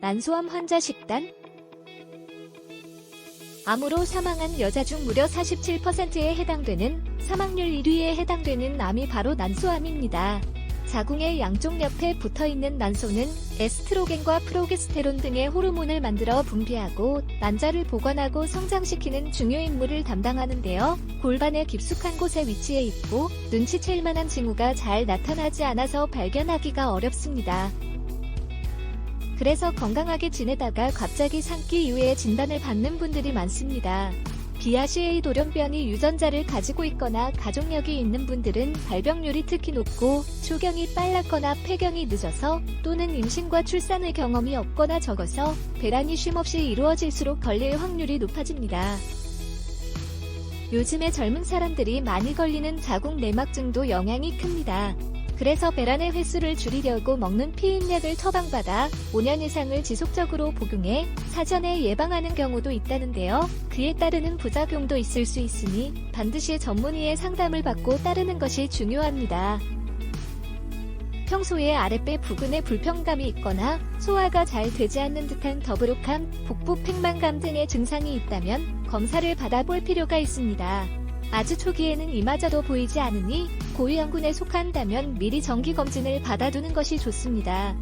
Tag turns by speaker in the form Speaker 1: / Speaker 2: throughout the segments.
Speaker 1: 난소암 환자 식단 암으로 사망한 여자 중 무려 47%에 해당되는 사망률 1위에 해당되는 암이 바로 난소암입니다. 자궁의 양쪽 옆에 붙어 있는 난소는 에스트로겐과 프로게스테론 등의 호르몬을 만들어 분비하고 난자를 보관하고 성장시키는 중요 임무를 담당하는데요. 골반의 깊숙한 곳에 위치해 있고 눈치챌 만한 징후가 잘 나타나지 않아서 발견하기가 어렵습니다. 그래서 건강하게 지내다가 갑자기 산기 이후에 진단을 받는 분들이 많습니다. BRCA 돌연변이 유전자를 가지고 있거나 가족력이 있는 분들은 발병률이 특히 높고 초경이 빨랐거나 폐경이 늦어서 또는 임신과 출산의 경험이 없거나 적어서 배란이 쉼없이 이루어질수록 걸릴 확률이 높아집니다. 요즘에 젊은 사람들이 많이 걸리는 자궁 내막증도 영향이 큽니다. 그래서 배란의 횟수를 줄이려고 먹는 피임약을 처방받아 5년 이상을 지속적으로 복용해 사전에 예방하는 경우도 있다는데요. 그에 따르는 부작용도 있을 수 있으니 반드시 전문의의 상담을 받고 따르는 것이 중요합니다. 평소에 아랫배 부근에 불편감이 있거나 소화가 잘 되지 않는 듯한 더부룩함, 복부 팽만감 등의 증상이 있다면 검사를 받아볼 필요가 있습니다. 아주 초기에는 이마저도 보이지 않으니 고위험군에 속한다면 미리 정기검진을 받아두는 것이 좋습니다.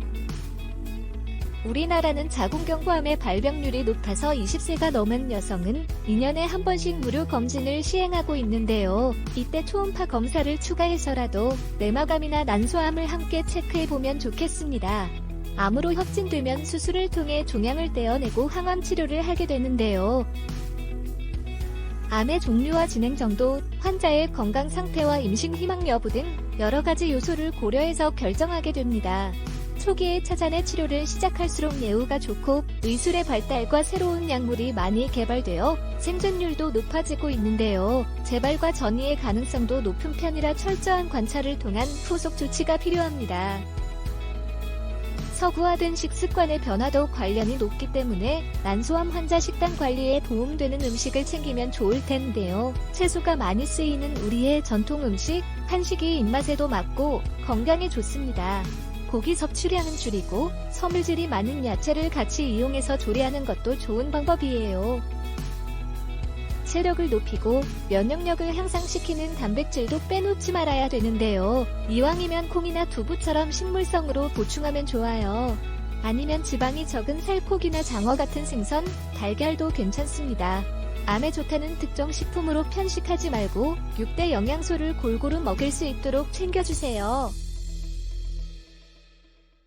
Speaker 1: 우리나라는 자궁경부암의 발병률이 높아서 20세가 넘은 여성은 2년에 한 번씩 무료 검진을 시행하고 있는데요. 이때 초음파 검사를 추가해서라도 내막암이나 난소암을 함께 체크해보면 좋겠습니다. 암으로 확진되면 수술을 통해 종양을 떼어내고 항암 치료를 하게 되는데요. 암의 종류와 진행 정도, 환자의 건강 상태와 임신 희망 여부 등 여러 가지 요소를 고려해서 결정하게 됩니다. 초기에 찾아내 치료를 시작할수록 예후가 좋고 의술의 발달과 새로운 약물이 많이 개발되어 생존율도 높아지고 있는데요. 재발과 전이의 가능성도 높은 편이라 철저한 관찰을 통한 후속 조치가 필요합니다. 서구화된 식습관의 변화도 관련이 높기 때문에 난소암 환자 식단 관리에 도움되는 음식을 챙기면 좋을 텐데요. 채소가 많이 쓰이는 우리의 전통 음식, 한식이 입맛에도 맞고 건강에 좋습니다. 고기 섭취량은 줄이고 섬유질이 많은 야채를 같이 이용해서 조리하는 것도 좋은 방법이에요. 체력을 높이고 면역력을 향상시키는 단백질도 빼놓지 말아야 되는데요. 이왕이면 콩이나 두부처럼 식물성으로 보충하면 좋아요. 아니면 지방이 적은 살코기나 장어 같은 생선, 달걀도 괜찮습니다. 암에 좋다는 특정 식품으로 편식하지 말고 6대 영양소를 골고루 먹을 수 있도록 챙겨주세요.